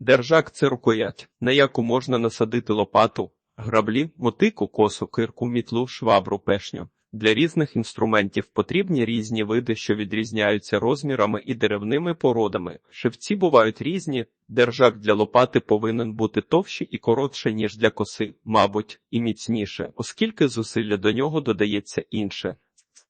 Держак це рукоять, на яку можна насадити лопату, граблі, мотику, косу, кирку, мітлу, швабру, пешню. Для різних інструментів потрібні різні види, що відрізняються розмірами і деревними породами. Шивці бувають різні. Держак для лопати повинен бути товщий і коротше, ніж для коси, мабуть, і міцніше, оскільки зусилля до нього додається інше.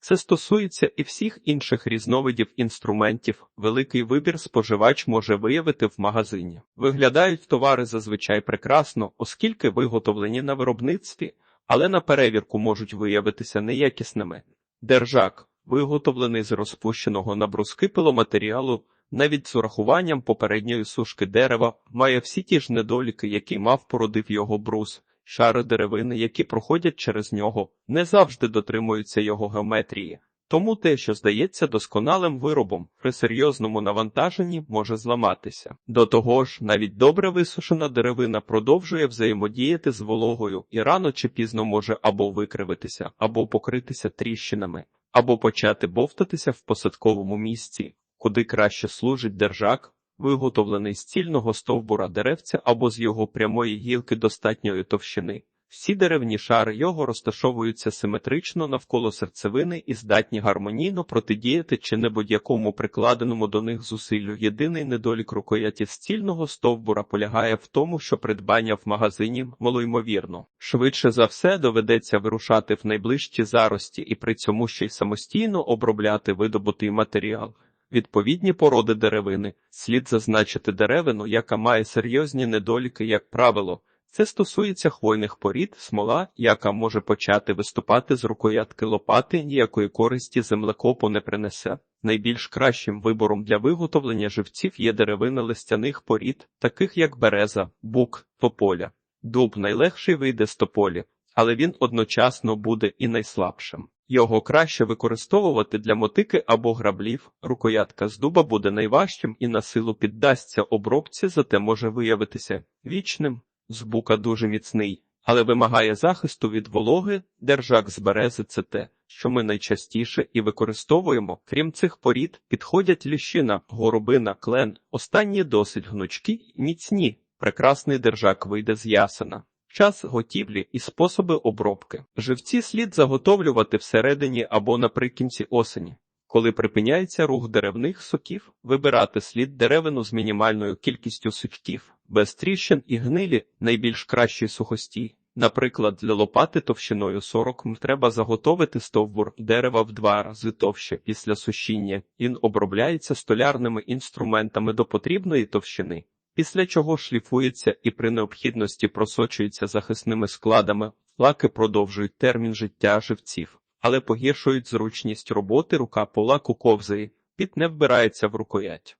Це стосується і всіх інших різновидів інструментів. Великий вибір споживач може виявити в магазині. Виглядають товари зазвичай прекрасно, оскільки виготовлені на виробництві, але на перевірку можуть виявитися неякісними. Держак, виготовлений з розпущеного на бруски пиломатеріалу, навіть з урахуванням попередньої сушки дерева, має всі ті ж недоліки, які мав породив його брус. Шари деревини, які проходять через нього, не завжди дотримуються його геометрії. Тому те, що здається досконалим виробом, при серйозному навантаженні може зламатися. До того ж, навіть добре висушена деревина продовжує взаємодіяти з вологою і рано чи пізно може або викривитися, або покритися тріщинами, або почати бовтатися в посадковому місці, куди краще служить держак, виготовлений з цільного стовбура деревця або з його прямої гілки достатньої товщини. Всі деревні шари його розташовуються симетрично навколо серцевини і здатні гармонійно протидіяти чи не будь-якому прикладеному до них зусиллю. Єдиний недолік рукояті з цільного стовбура полягає в тому, що придбання в магазині малоймовірно. Швидше за все доведеться вирушати в найближчі зарості і при цьому ще й самостійно обробляти видобутий матеріал. Відповідні породи деревини слід зазначити деревину, яка має серйозні недоліки, як правило. Це стосується хвойних порід, смола, яка може почати виступати з рукоятки лопати, ніякої користі землекопу не принесе. Найбільш кращим вибором для виготовлення живців є деревина листяних порід, таких як береза, бук, тополя. Дуб найлегший вийде з тополі, але він одночасно буде і найслабшим. Його краще використовувати для мотики або граблів. Рукоятка з дуба буде найважчим і на силу піддасться обробці, зате може виявитися вічним. З бука дуже міцний, але вимагає захисту від вологи. Держак з берези це те, що ми найчастіше і використовуємо. Крім цих порід, підходять ліщина, горобина, клен. Останні досить гнучкі і міцні. Прекрасний держак вийде з ясена. Час готівлі і способи обробки. Живці слід заготовлювати всередині або наприкінці осені. Коли припиняється рух деревних соків, вибирати слід деревину з мінімальною кількістю сучків, без тріщин і гнилі найбільш кращий сухостій. Наприклад, для лопати товщиною 40 м треба заготовити стовбур дерева в два рази товще після сушіння. Він обробляється столярними інструментами до потрібної товщини, після чого шліфується і при необхідності просочується захисними складами. Лаки продовжують термін життя живців але погіршують зручність роботи рука по лаку ковзає, піт не вбирається в рукоять.